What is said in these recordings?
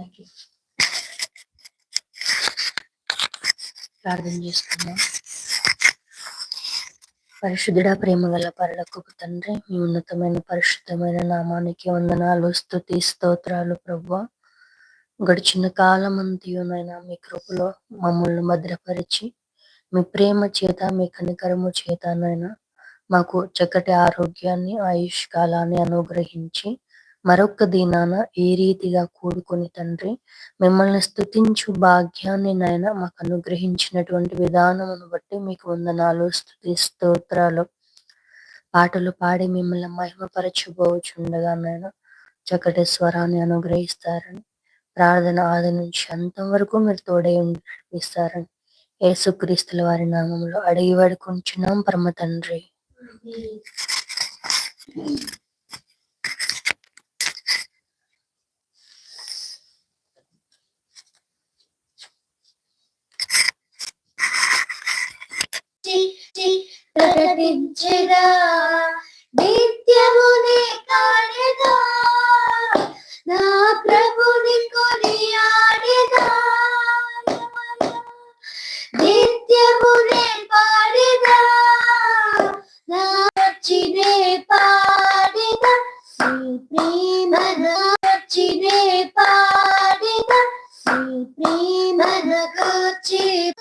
Thank you ప్రార్థన చేసుకుందాం. పరిశుద్ధుడా ప్రేమ గల పరలోకపు తండ్రి మీ ఉన్నతమైన పరిశుద్ధమైన నామానికి వందనాలు స్థుతి స్తోత్రాలు ప్రభు గడిచిన కాలం అంతయునైనా మీ కృపలో మమ్మల్ని భద్రపరిచి మీ ప్రేమ చేత మీ కనికరము చేతనైనా మాకు చక్కటి ఆరోగ్యాన్ని ఆయుష్ కాలాన్ని అనుగ్రహించి మరొక దినాన ఏ రీతిగా కూడుకొని తండ్రి మిమ్మల్ని స్తుతించు భాగ్యాన్ని నాయన మాకు అనుగ్రహించినటువంటి విధానమును బట్టి మీకు వందనాలు స్థుతి స్తోత్రాలు. పాటలు పాడి మిమ్మల్ని మహిమపరచబోచుండగా నాయన చక్కటి స్వరాన్ని అనుగ్రహిస్తారని ప్రార్థన ఆది నుంచి అంతం వరకు మీరు తోడై ఉండి నడిపిస్తారని యేసుక్రీస్తుల వారి నామంలో అడిగి వేడుకుంటున్నాం పరమ తండ్రి. సృష్టించి ప్రకటించగా. నిత్యమునే కాడగా. నా ప్రభుని కొనియాడగా. నిత్యమునే పాడగా. నా వచ్చినే పాడగా. శ్రీ ప్రేమ నా వచ్చినే పాడగా. శ్రీ ప్రేమ గుచ్చి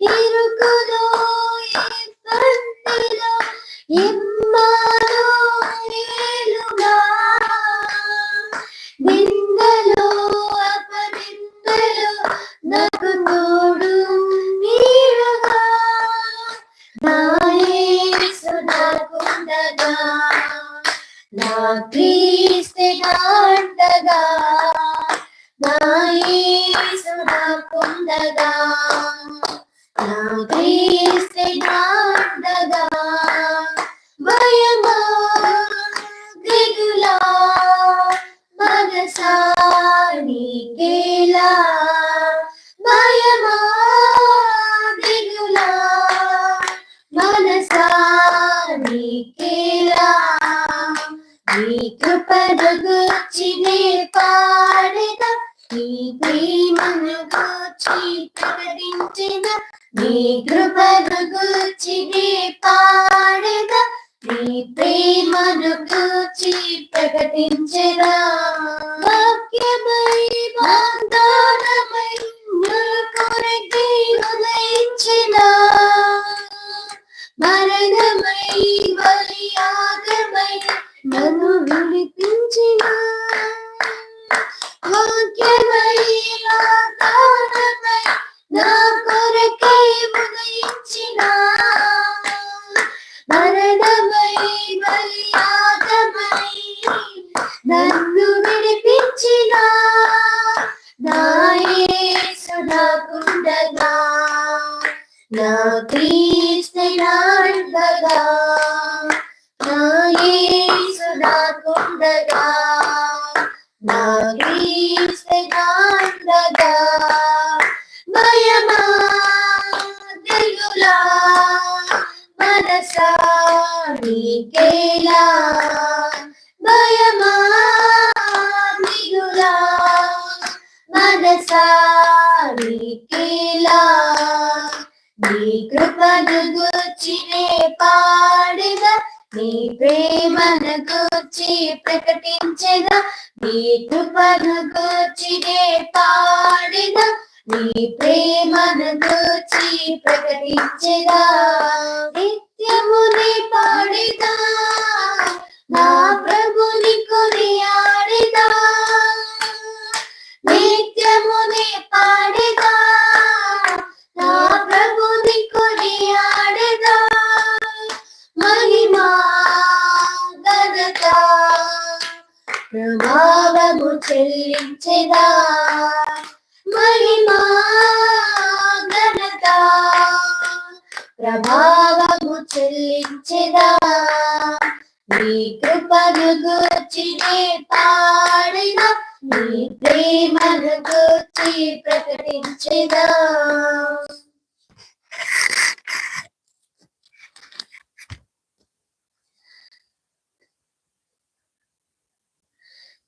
ഇറുകുതോ ഇപ്പന്നിലോ ഇമ്മറോ కృపను గుచ్చి నే పాడేదా నీ ప్రేమను గుచ్చి ప్రకటించదా. వాక్యమై వాగ్దానమై కొరకై ఉదయించిన మరణమై బలియాగమై నన్ను విడిపించిన వాక్యమై వాగ్దానమై నా కొరకై ఉదయించిన మరణమై బలియాగమై నన్ను విడిపించిన నా యేసు నా క్రీస్తు నాండగా నా నీ ప్రేమను గుచ్చి ప్రకటించగా నీ కృపను గుచ్చినే పాడగా నీ ప్రేమను గూర్చి ప్రకటించగా నిత్యము నీ పాడిదా నా ప్రభుని కొనియాడిదా నిత్యముని పాడిదా నా ప్రభుని కొనియాడిదా మహిమా ఘనత ప్రభావము చెల్లించెదా. మహిమా ఘనత ప్రభావము చెల్లించెదా. నీ కృపను గుచ్చినే పాడిన నీ ప్రేమను గుచ్చి ప్రకటించెదా.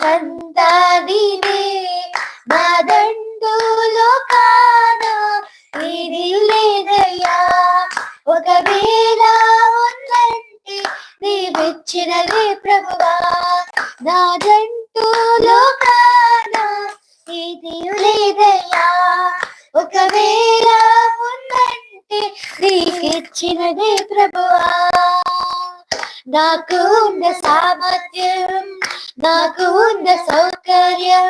బ్రతుకంతా నీదే నా దండులో కానా ఇది లేదయ్యా ఒకవేళ ఉందంటే నీవిచ్చినదే ప్రభువా. నా దండులో కానా ఇది లేదయ్యా ఒకవేళ ఉందంటే నీకిచ్చినదే ప్రభువా. నాకు ఉన్న సామర్థ్యం నాకు ఉన్న సౌకర్యం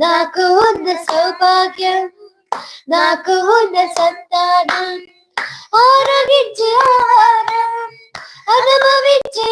నాకు ఉన్న సౌభాగ్యం నాకు ఉన్న సంతానం ఆరోగించే ఆహారం అనుభవించే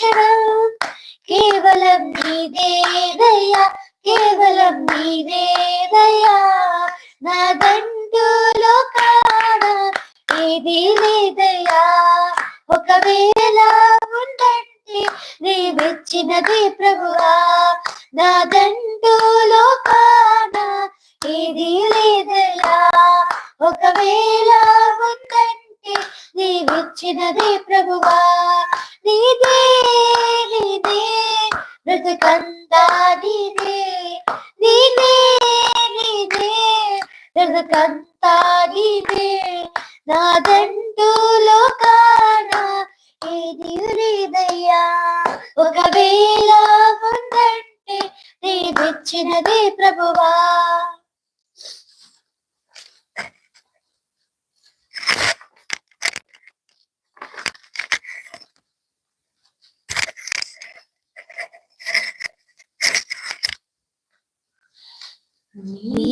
క్షణం కేవలం నీదే దయా కేవలం నీదే దయా నా దండులో కానా ఏది లేదయ్యా. ఒకవేళ ఉందంటే నీవిచ్చినది ప్రభువా. నా దండులో కానా ఏది లేదయ్యా. ఒకవేళ ఉందంటే నీవిచ్చినదే ప్రభువా. నీదే నీదే బ్రతుకంతా నీదే నీదే నీదే బ్రతుకంతా నీదే నా లోకాన ఏది లేదయ్యా ఒకవేళ ఉందంటే నీవిచ్చినదే ప్రభువా నీ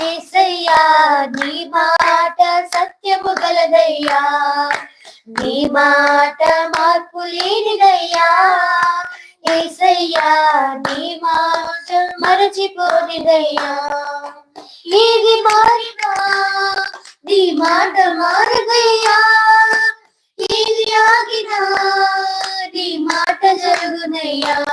ఏసయ్యా నీ మాట సత్యము గలదయ్యా. నీ మాట మార్పు లేనిదయ్యా. ఏసయ్యా నీ మాట మరచిపోనిదయ్యా. ఏది మారినా నీ మాట మారదయ్యా. ఏది ఆగినా నీ మాట జరుగునయ్యా.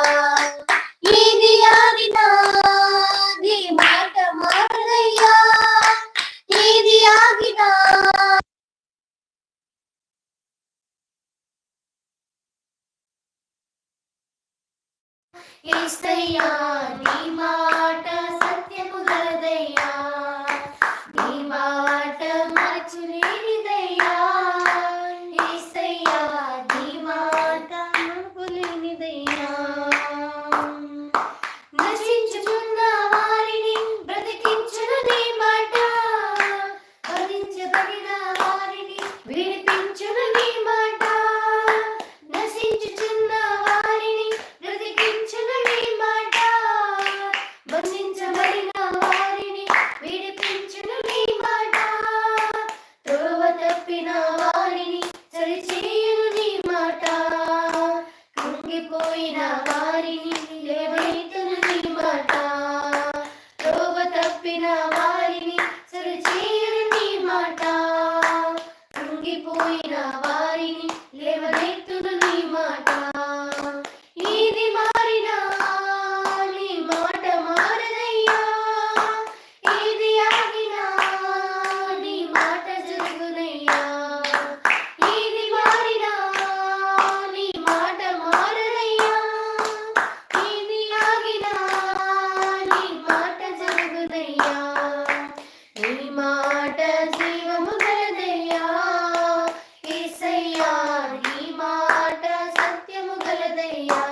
对呀、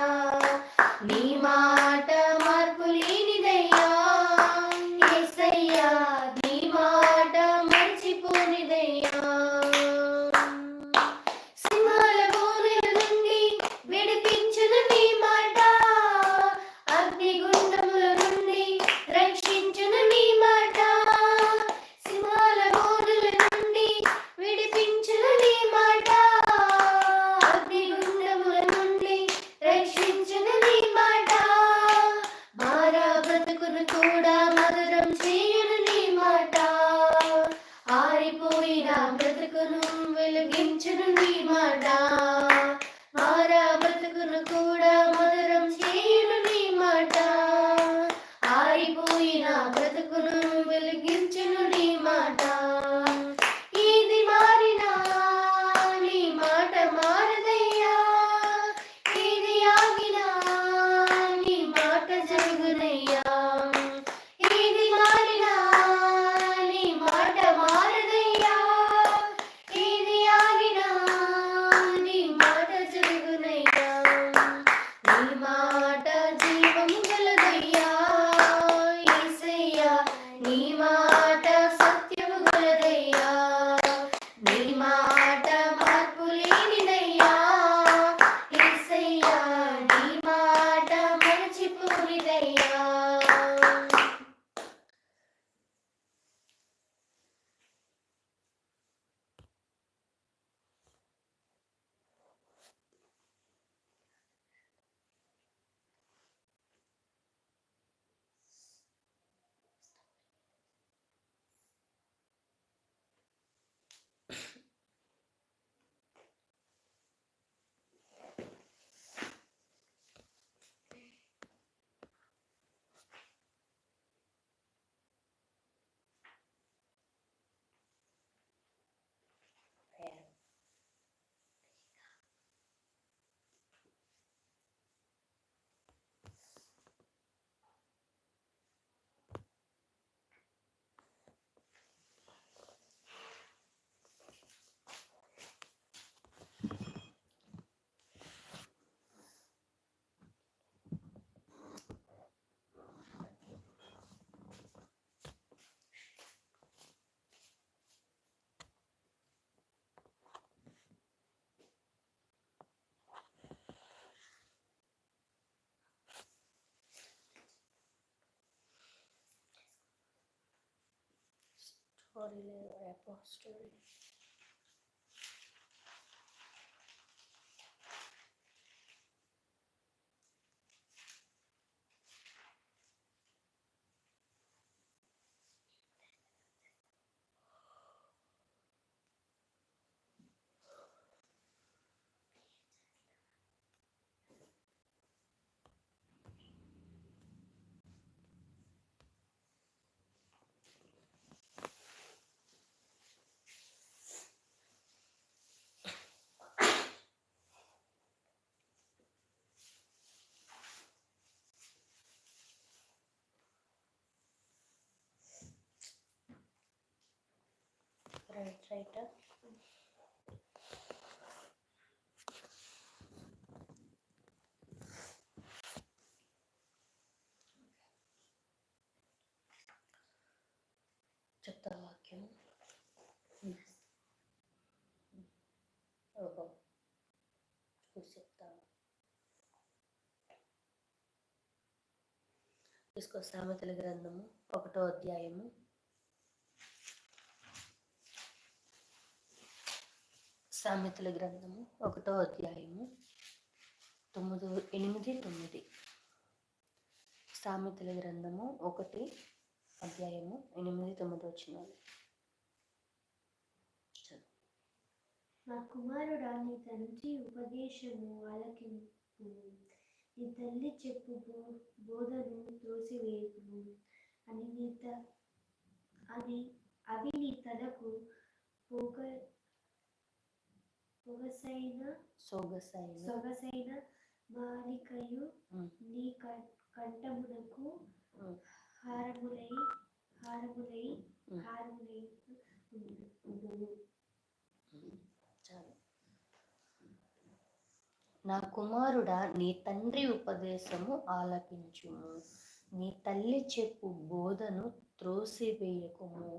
or little apostle. that's right Huh? చెప్తా వాక్యం. ఒక చూసి చెప్తాను గ్రంథము ఒకటో అధ్యాయము సామెతల గ్రంథము ఒకటో అధ్యాయము తొమ్మిదో ఎనిమిది తొమ్మిది. సామెతల గ్రంథము ఒకటి అధ్యాయము ఎనిమిది తొమ్మిది వచ్చిన నా కుమారుడా నీ తండ్రి ఉపదేశము వాళ్ళకి నీ తల్లి చెప్పు బోధను తోసివేయకును అని నీ అని అవి నీ తలకు పోక పొగసైన సోగసైన సొగసైన మాలికయు నీ కంఠమునకు హారములై హారములై. హారములై ఉండు- ఉండును. చాలు నా కుమారుడా నీ తండ్రి ఉపదేశము ఆలకించుము నీ తల్లి చెప్పు బోధను త్రోసివేయకుము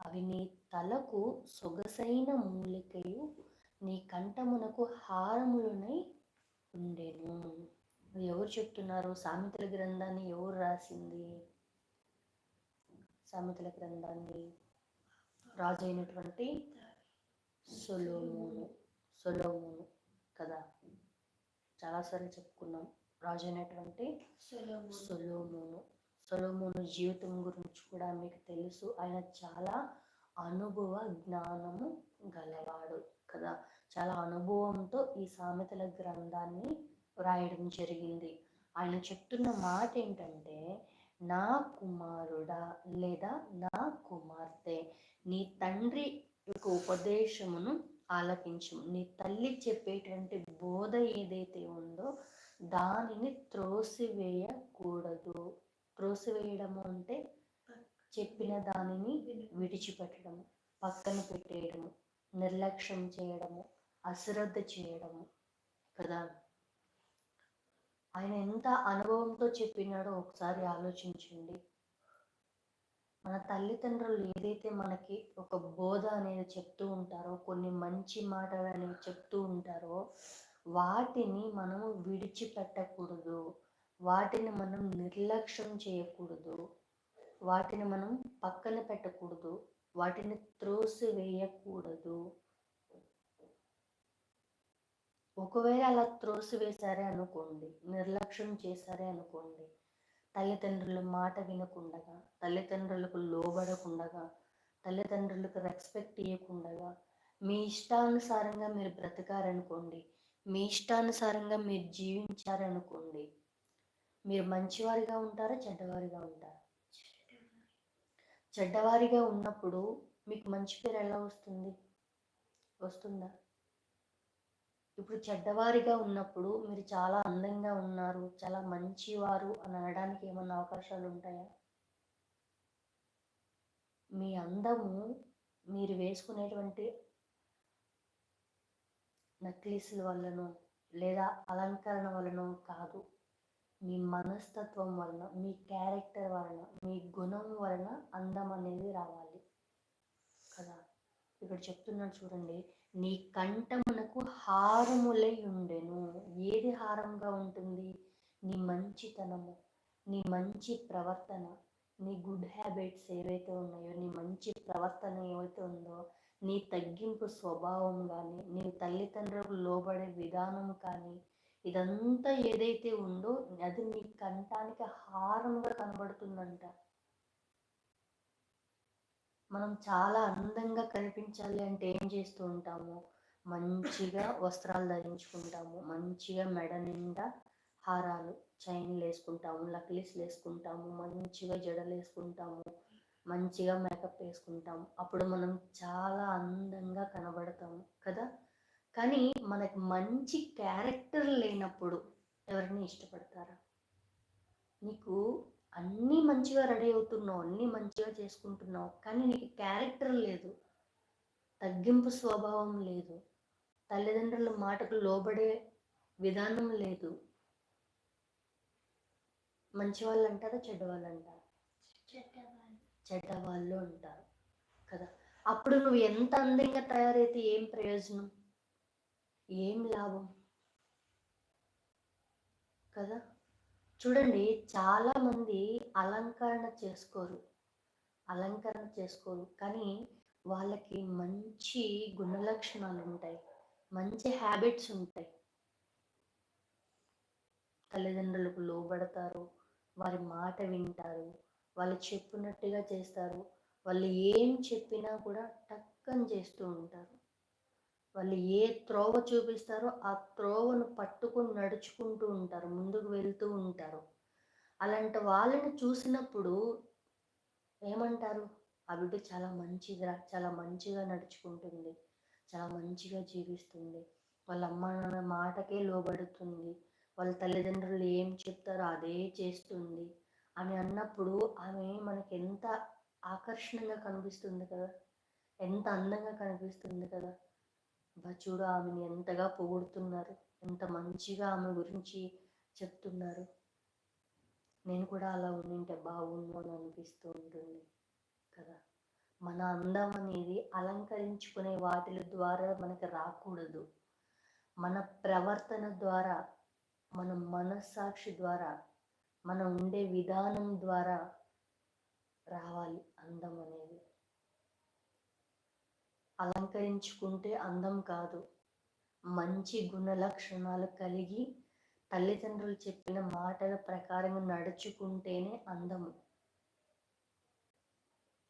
అవి నీ తలకు సొగసైన మూలికయు నీ కంఠమునకు హారములునై ఉండేను. ఎవరు చెప్తున్నారు సామెతల గ్రంథాన్ని ఎవరు రాసింది? సామెతల గ్రంథాన్ని రాజు అయినటువంటి సొలోమోను సొలోమోను కదా? చాలాసార్లు చెప్పుకున్నాం. రాజు అయినటువంటి సొలొమోను. సొలోమోను. సొలోమోను జీవితం గురించి కూడా మీకు తెలుసు. ఆయన చాలా అనుభవ జ్ఞానము గలవాడు. కదా చాలా అనుభవంతో ఈ సామెతల గ్రంథాన్ని రాయడం జరిగింది. ఆయన చెప్తున్న మాట ఏంటంటే నా కుమారుడా లేదా నా కుమార్తె నీ తండ్రి యొక్క ఉపదేశమును ఆలకించు నీ తల్లి చెప్పేటువంటి బోధ ఏదైతే ఉందో దానిని త్రోసివేయకూడదు. త్రోసివేయడము అంటే చెప్పిన దానిని విడిచిపెట్టడము పక్కన పెట్టేయడము. నిర్లక్ష్యం చేయడము అశ్రద్ధ చేయడము కదా? ఆయన ఎంత అనుభవంతో చెప్పినాడో ఒకసారి ఆలోచించండి. మన తల్లిదండ్రులు ఏదైతే మనకి ఒక బోధ అనేది చెప్తూ ఉంటారో కొన్ని మంచి మాటలు అనేవి చెప్తూ ఉంటారో వాటిని మనం విడిచిపెట్టకూడదు. వాటిని మనం నిర్లక్ష్యం చేయకూడదు. వాటిని మనం పక్కన పెట్టకూడదు. వాటిని త్రోసివేయకూడదు. ఒకవేళ అలా త్రోసివేశారే అనుకోండి నిర్లక్ష్యం చేశారే అనుకోండి తల్లిదండ్రుల మాట వినకుండగా తల్లిదండ్రులకు లోబడకుండగా తల్లిదండ్రులకు రెస్పెక్ట్ ఇవ్వకుండగా మీ ఇష్టానుసారంగా మీరు బ్రతకారనుకోండి మీ ఇష్టానుసారంగా మీరు జీవించారనుకోండి మీరు మంచివారిగా ఉంటారా చెడ్డవారిగా ఉంటారా? చెడ్డవారిగా ఉన్నప్పుడు మీకు మంచి పేరు ఎలా వస్తుంది? వస్తుందా? ఇప్పుడు చెడ్డవారిగా ఉన్నప్పుడు మీరు చాలా అందంగా ఉన్నారు చాలా మంచివారు అని అనడానికి ఏమన్నా అవకాశాలు ఉంటాయా? మీ అందము మీరు వేసుకునేటువంటి నక్లీసుల వల్లనో లేదా అలంకరణ వలనో కాదు. మీ మనస్తత్వం వలన మీ క్యారెక్టర్ వలన మీ గుణం వలన అందం అనేది రావాలి. కదా? ఇక్కడ చెప్తున్నాడు చూడండి నీ కంఠమునకు హారములై ఉండెను. ఏది హారంగా ఉంటుంది? నీ మంచితనము నీ మంచి ప్రవర్తన నీ గుడ్ హ్యాబిట్స్ ఏవైతే ఉన్నాయో నీ మంచి ప్రవర్తన ఏవైతే ఉందో నీ తగ్గింపు స్వభావం కానీ నీ తల్లిదండ్రులకు లోబడే విధానం కానీ ఇదంతా ఏదైతే ఉందో అది నీ కంఠానికి హారంగా కనబడుతుందంట. మనం చాలా అందంగా కనిపించాలి అంటే ఏం చేస్తూ ఉంటాము? మంచిగా వస్త్రాలు ధరించుకుంటాము. మంచిగా మెడ నిండా హారాలు చైన్లు వేసుకుంటాము లక్లీస్లు వేసుకుంటాము మంచిగా జడలు వేసుకుంటాము మంచిగా మేకప్ వేసుకుంటాము. అప్పుడు మనం చాలా అందంగా కనబడతాము కదా? కానీ మనకు మంచి క్యారెక్టర్ లేనప్పుడు ఎవరిని ఇష్టపడతారా? నీకు అన్నీ మంచిగా రెడీ అవుతున్నావు అన్నీ మంచిగా చేసుకుంటున్నావు కానీ నీకు క్యారెక్టర్ లేదు తగ్గింపు స్వభావం లేదు తల్లిదండ్రుల మాటకు లోబడే విధానం లేదు. మంచి వాళ్ళు అంటారా చెడ్డవాళ్ళు అంటారా? చెడ్డవాళ్ళు. చెడ్డవాళ్ళు అంటారు కదా. అప్పుడు నువ్వు ఎంత అందంగా తయారైతే ఏం ప్రయోజనం? ఏం లాభం? కదా? చూడండి చాలామంది అలంకరణ చేసుకోరు. అలంకరణ చేసుకోరు. కానీ వాళ్ళకి మంచి గుణలక్షణాలు ఉంటాయి. మంచి హ్యాబిట్స్ ఉంటాయి. తల్లిదండ్రులకు లోబడతారు. వారి మాట వింటారు. వాళ్ళు చెప్పినట్టుగా చేస్తారు. వాళ్ళు ఏం చెప్పినా కూడా టక్కని చేస్తూ ఉంటారు. వాళ్ళు ఏ త్రోవ చూపిస్తారో ఆ త్రోవను పట్టుకుని నడుచుకుంటూ ఉంటారు ముందుకు వెళ్తూ ఉంటారు. అలాంటి వాళ్ళని చూసినప్పుడు ఏమంటారు? ఆ బిడ్డ చాలా మంచిదిరా చాలా మంచిగా నడుచుకుంటుంది చాలా మంచిగా జీవిస్తుంది. వాళ్ళ అమ్మ నాన్న మాటకే లోబడుతుంది వాళ్ళ తల్లిదండ్రులు ఏం చెప్తారో అదే చేస్తుంది అని అన్నప్పుడు ఆమె మనకి ఎంత ఆకర్షణగా కనిపిస్తుంది కదా ఎంత అందంగా కనిపిస్తుంది కదా. అబ్బా చూడు ఆమెను ఎంతగా పొగుడుతున్నారు. ఎంత మంచిగా ఆమె గురించి చెప్తున్నారు. నేను కూడా అలా ఉండింటే బాగుండు అని అనిపిస్తూ ఉంటుంది కదా. మన అందం అనేది అలంకరించుకునే వాటిల ద్వారా మనకి రాకూడదు. మన ప్రవర్తన ద్వారా మన మనస్సాక్షి ద్వారా మనం ఉండే విధానం ద్వారా రావాలి అందం అనేది. అలంకరించుకుంటే అందం కాదు. మంచి గుణ లక్షణాలు కలిగి తల్లిదండ్రులు చెప్పిన మాటల ప్రకారంగా నడుచుకుంటేనే అందము.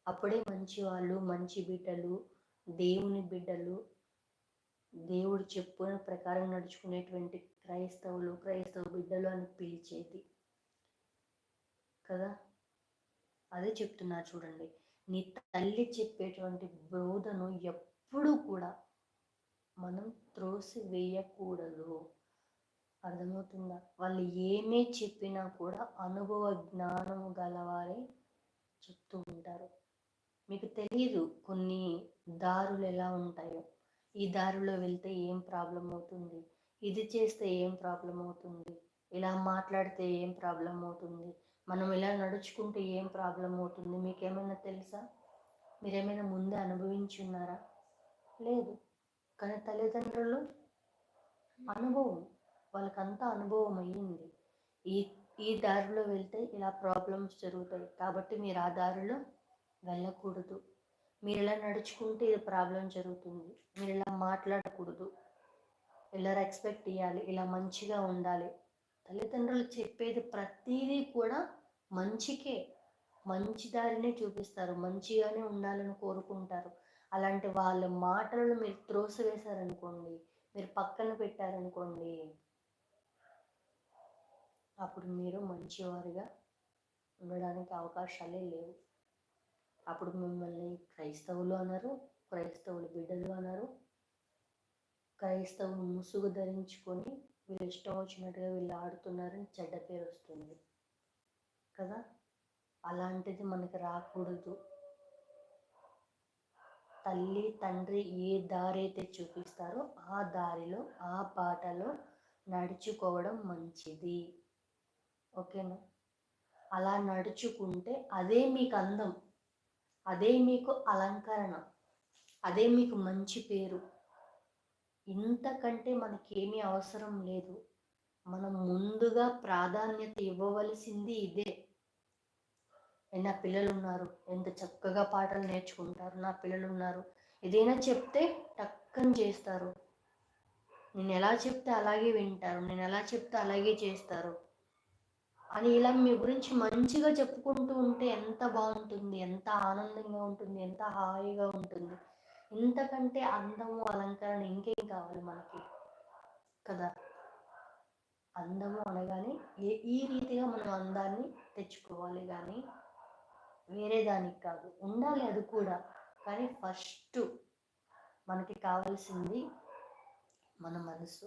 అప్పుడే మంచి వాళ్ళు మంచి బిడ్డలు దేవుని బిడ్డలు దేవుడు చెప్పిన ప్రకారం నడుచుకునేటువంటి క్రైస్తవులు క్రైస్తవ బిడ్డలు అని పిలిచేది. కదా? అదే చెప్తున్నారు చూడండి. నీ తల్లి చెప్పేటువంటి బోధను ఎప్పుడూ కూడా మనం త్రోసి వేయకూడదు అర్థమవుతుందా? వాళ్ళు ఏమే చెప్పినా కూడా అనుభవ జ్ఞానము గలవారే చెప్తూ ఉంటారు. మీకు తెలియదు కొన్ని దారులు ఎలా ఉంటాయో. ఈ దారిలో వెళ్తే ఏం ప్రాబ్లం అవుతుంది? ఇది చేస్తే ఏం ప్రాబ్లం అవుతుంది? ఇలా మాట్లాడితే ఏం ప్రాబ్లం అవుతుంది? మనం ఇలా నడుచుకుంటే ఏం ప్రాబ్లం అవుతుంది? మీకేమైనా తెలుసా? మీరేమైనా ముందే అనుభవించి ఉన్నారా? లేదు. కానీ తల్లిదండ్రులు అనుభవం వాళ్ళకంతా అనుభవం అయ్యింది. ఈ ఈ దారిలో వెళ్తే ఇలా ప్రాబ్లమ్స్ జరుగుతాయి. కాబట్టి మీరు ఆ దారిలో వెళ్ళకూడదు. మీరు ఇలా నడుచుకుంటే ఇది ప్రాబ్లం జరుగుతుంది. మీరు ఇలా మాట్లాడకూడదు. ఇలా రెస్పెక్ట్ ఇవ్వాలి ఇలా మంచిగా ఉండాలి. తల్లిదండ్రులు చెప్పేది ప్రతిదీ కూడా మంచికే. మంచి దారినే చూపిస్తారు. మంచిగానే ఉండాలని కోరుకుంటారు. అలాంటి వాళ్ళ మాటలను మీరు త్రోసివేశారనుకోండి మీరు పక్కన పెట్టారనుకోండి అప్పుడు మీరు మంచివారిగా ఉండడానికి అవకాశాలే లేవు. అప్పుడు మిమ్మల్ని క్రైస్తవులు అన్నారు క్రైస్తవులు బిడ్డలు అన్నారు క్రైస్తవులు ముసుగు ధరించుకొని వీళ్ళు ఇష్టం వచ్చినట్టుగా వీళ్ళు ఆడుతున్నారని చెడ్డ పేరు వస్తుంది. కదా? అలాంటిది మనకి రాకూడదు. తల్లి తండ్రి ఏ దారి అయితే చూపిస్తారో ఆ దారిలో ఆ పాటలో నడుచుకోవడం మంచిది. ఓకేనా? అలా నడుచుకుంటే అదే మీకు అందం అదే మీకు అలంకరణ అదే మీకు మంచి పేరు. ఇంతకంటే మనకేమీ అవసరం లేదు. మనం ముందుగా ప్రాధాన్యత ఇవ్వవలసింది ఇదే. నా పిల్లలు ఉన్నారు ఎంత చక్కగా పాటలు నేర్చుకుంటారు నా పిల్లలు ఉన్నారు ఏదైనా చెప్తే టక్కని చేస్తారు. నేను ఎలా చెప్తే అలాగే వింటారు నేను ఎలా చెప్తే అలాగే చేస్తారు అని ఇలా మీ గురించి మంచిగా చెప్పుకుంటూ ఉంటే ఎంత బాగుంటుంది ఎంత ఆనందంగా ఉంటుంది ఎంత హాయిగా ఉంటుంది. ఇంతకంటే అందము అలంకరణ ఇంకేం కావాలి మనకి? కదా? అందము అనగానే ఏ ఈ రీతిగా మనం అందాన్ని తెచ్చుకోవాలి కానీ వేరే దానికి కాదు. ఉండాలి అది కూడా. కానీ ఫస్ట్ మనకి కావాల్సింది మన మనసు.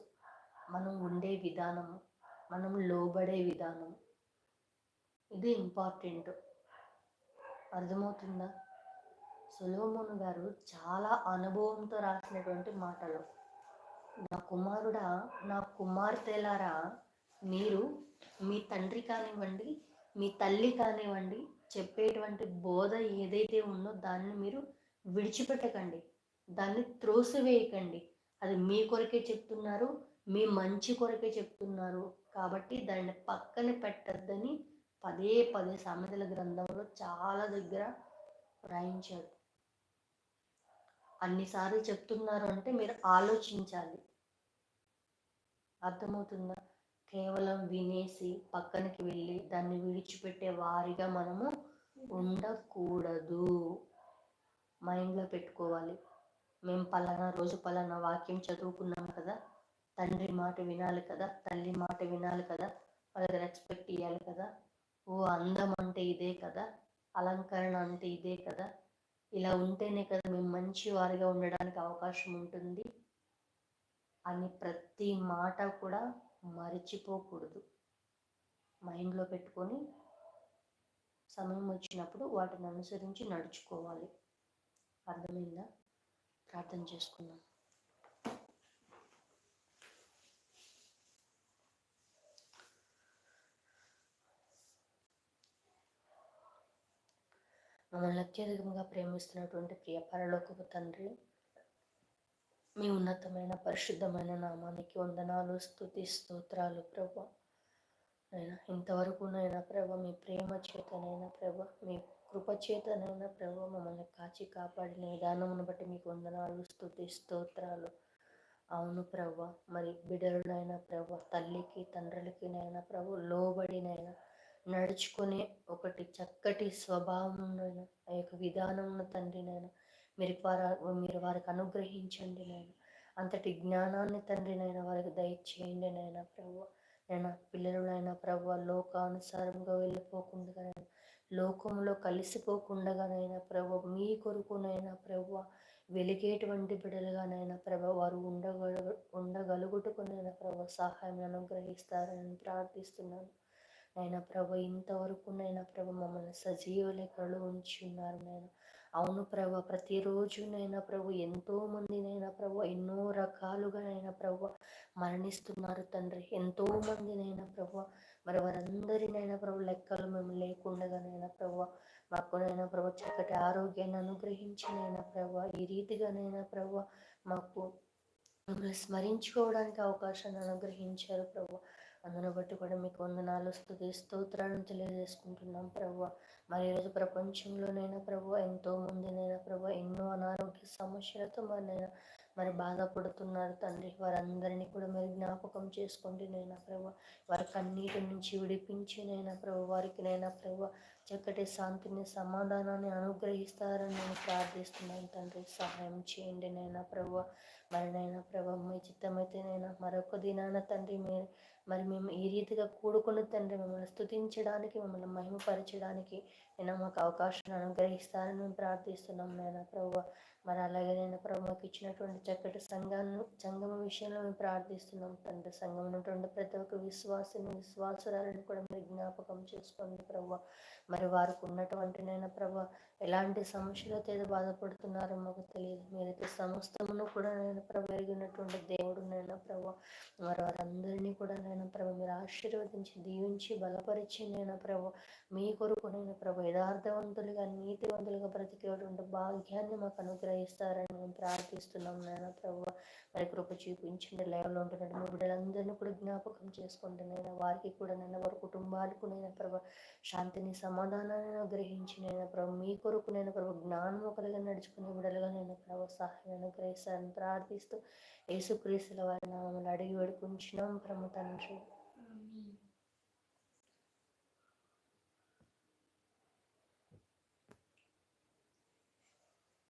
మనం ఉండే విధానము. మనం లోబడే విధానం ఇది ఇంపార్టెంట్ అర్థమవుతుందా? సులోమును గారు చాలా అనుభవంతో రాసినటువంటి మాటలు. నా కుమారుడా నా కుమార్తెలారా మీరు మీ తండ్రి కానివ్వండి మీ తల్లి కానివ్వండి చెప్పేటువంటి బోధ ఏదైతే ఉందో దాన్ని మీరు విడిచిపెట్టకండి. దాన్ని త్రోసివేయకండి. అది మీ కొరకే చెప్తున్నారు మీ మంచి కొరకే చెప్తున్నారు. కాబట్టి దాన్ని పక్కన పెట్టద్దని పదే పదే సామెతల గ్రంథంలో చాలా దగ్గర రాయించాడు. అన్నిసార్లు చెప్తున్నారు అంటే మీరు ఆలోచించాలి. అర్థమవుతుందా? కేవలం వినేసి పక్కనకి వెళ్ళి దాన్ని విడిచిపెట్టే వారిగా మనము ఉండకూడదు. మైండ్లో పెట్టుకోవాలి. మేము పలానా రోజు పలానా వాక్యం చదువుకున్నాం కదా తండ్రి మాట వినాలి కదా తల్లి మాట వినాలి కదా వాళ్ళకి రెస్పెక్ట్ ఇవ్వాలి కదా ఓ అందం అంటే ఇదే కదా అలంకరణ అంటే ఇదే కదా ఇలా ఉంటేనే కదా మేము మంచి వారిగా ఉండడానికి అవకాశం ఉంటుంది అని ప్రతి మాట కూడా మరిచిపోకూడదు. మైండ్లో పెట్టుకొని సమయం వచ్చినప్పుడు వాటిని అనుసరించి నడుచుకోవాలి. అర్థమైందా? ప్రార్థన చేసుకుందాం. మమ్మల్ని అత్యధికంగా ప్రేమిస్తున్నటువంటి ప్రియ పరలోకపు తండ్రి మీ ఉన్నతమైన పరిశుద్ధమైన నామానికి వందనాలు స్థుతి స్తోత్రాలు ప్రభ. అయినా ఇంతవరకు నైనా ప్రభ మీ ప్రేమ చేతనైనా ప్రభ మీ కృప చేతనైనా ప్రభ మమ్మల్ని కాచి కాపాడిన విధానమును బట్టి మీకు వందనాలు స్థుతి స్తోత్రాలు. అవును ప్రభ మరి బిడరులైన ప్రభ తల్లికి తండ్రులకి నైనా ప్రభు లోబడినైనా నడుచుకునే ఒకటి చక్కటి స్వభావం ఆ యొక్క విధానం తండ్రి నేను మీరు వారు మీరు వారికి అనుగ్రహించండి నేను అంతటి జ్ఞానాన్ని తండ్రి నైనా వారికి దయచేయండి నైనా ప్రభు. నేను పిల్లలైనా ప్రభు లోకానుసారంగా వెళ్ళిపోకుండా లోకంలో కలిసిపోకుండానైనా ప్రభు మీ కొరకునైనా ప్రభు వెలిగేటువంటి బిడలుగానైనా ప్రభ వారు ఉండగల ఉండగలుగుటకునైనా ప్రభు సహాయం అనుగ్రహిస్తారని ప్రార్థిస్తున్నాను. నైనా ప్రభ ఇంతవరకు నైనా ప్రభ మమ్మల్ని సజీవ లెక్కలు ఉంచి ఉన్నారు నేను అవును ప్రభ ప్రతిరోజు నైనా ప్రభు ఎంతో మందినైనా ప్రభు ఎన్నో రకాలుగా నైనా ప్రభు మరణిస్తున్నారు తండ్రి ఎంతో మందినైనా ప్రభు మరి వారందరినైనా ప్రభు లెక్కలు మేము లేకుండగానైనా ప్రభు మాకునైనా ప్రభు చక్కటి ఆరోగ్యాన్ని అనుగ్రహించినైనా ప్రభు ఈ రీతిగానైనా ప్రభు మాకు స్మరించుకోవడానికి అవకాశాన్ని అనుగ్రహించారు ప్రభు అందును బట్టి కూడా మీకు వందనాలు స్థుతి స్తోత్రాలను తెలియజేసుకుంటున్నాం ప్రభు. మరి ఈరోజు ప్రపంచంలోనైనా ప్రభు ఎంతో మందినైనా ప్రభు ఎన్నో అనారోగ్య సమస్యలతో మరినైనా మరి బాధపడుతున్నారు తండ్రి. వారందరినీ కూడా మీరు జ్ఞాపకం చేసుకోండి నైనా ప్రభు వారి కన్నీటి నుంచి విడిపించి నైనా ప్రభు వారికి నైనా ప్రభు చక్కటి శాంతిని సమాధానాన్ని అనుగ్రహిస్తారని నేను ప్రార్థిస్తున్నాను తండ్రి. సహాయం చేయండి నైనా ప్రభు మరి నైనా ప్రభు మీ చిత్తమైతే నైనా మరొక దినాన తండ్రి మీరు మరి మేము ఈ రీతిగా కూడుకుని తండ్రి మిమ్మల్ని స్థుతించడానికి మిమ్మల్ని మహిమపరచడానికి నేను మాకు అవకాశాన్ని అనుగ్రహిస్తారని మేము ప్రార్థిస్తున్నాం నేను ప్రభు. మరి అలాగే నేను ప్రభుకి ఇచ్చినటువంటి చక్కటి సంఘాన్ని సంగమ విషయంలో మేము ప్రార్థిస్తున్నాం తండ్రి సంఘం ఉన్నటువంటి ప్రతి ఒక్క విశ్వాసిని విశ్వాసురాలను కూడా మీరు జ్ఞాపకం చేసుకోండి ప్రభు. మరి వారికి ఉన్నటువంటి నేను ప్రభు ఎలాంటి సమస్యలతో ఏదో బాధపడుతున్నారో మాకు తెలియదు. మీరైతే సమస్తమును కూడా నేను ప్రభు ఎరిగినటువంటి దేవుడు నేను ప్రభు. మరి వారందరినీ కూడా నేను ప్రభు మీరు ఆశీర్వదించి దీవించి బలపరిచి నేను ప్రభు మీ కొరకు నేను ప్రభు యథార్థవంతులుగా నీతివంతులుగా బ్రతికేటువంటి భాగ్యాన్ని మాకు అనుగ్రహిస్తారని మేము ప్రార్థిస్తున్నాం నేను ప్రభు. మరి కృప చూపించండి లైవ్లో ఉంటున్నాడు. మీ బిడ్డలందరినీ కూడా జ్ఞాపకం చేసుకోండి నేను వారికి కూడా నేను వారి కుటుంబాలకు నేను ప్రభు శాంతిని సమాధానాన్ని అనుగ్రహించి నేను ప్రభు. మీ కొరకు నేను ప్రభు జ్ఞానము కలిగి నడుచుకునే బిడ్డలుగా నేను ప్రభు సహాయం అనుగ్రహిస్తానని ప్రార్థిస్తూ యేసుక్రీస్తుల వారి నామములు అడిగి వేడుకుంటున్నాం ప్రముఖ తండ్రి.